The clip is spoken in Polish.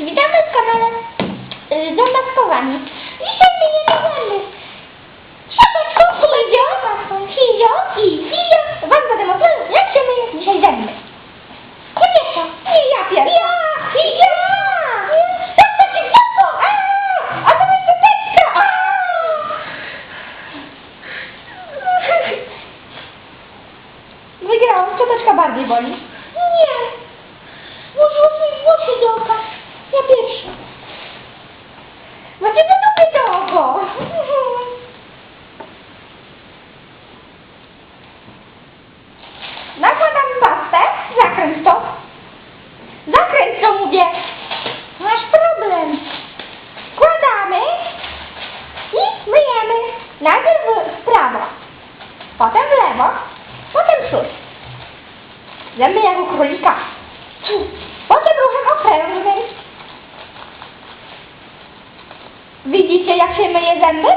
Witamy w kanale y, Zamaskowani. Dzisiaj myjemy zęby. Szczoteczką Hizio, Hizio i Hizio Wam zademonstrują, jak się myje dzisiaj. To nie to, nie ja pierwsza. Ja, Hizio! Jak to ci wniosło? A, to jest szczoteczka! A! Wygrałam, szczoteczka bardziej boli. Nie. Włożyło mi włosy do oka. Ja pierwsza. Macie do dupy oko. Nakładam pastę. Zakręć to. Zakręć to, mówię. Masz problem. Wkładamy i myjemy. Najpierw w prawo, potem w lewo, potem w przód. Zęby jak u królika. Widzicie, jak się myje zęby?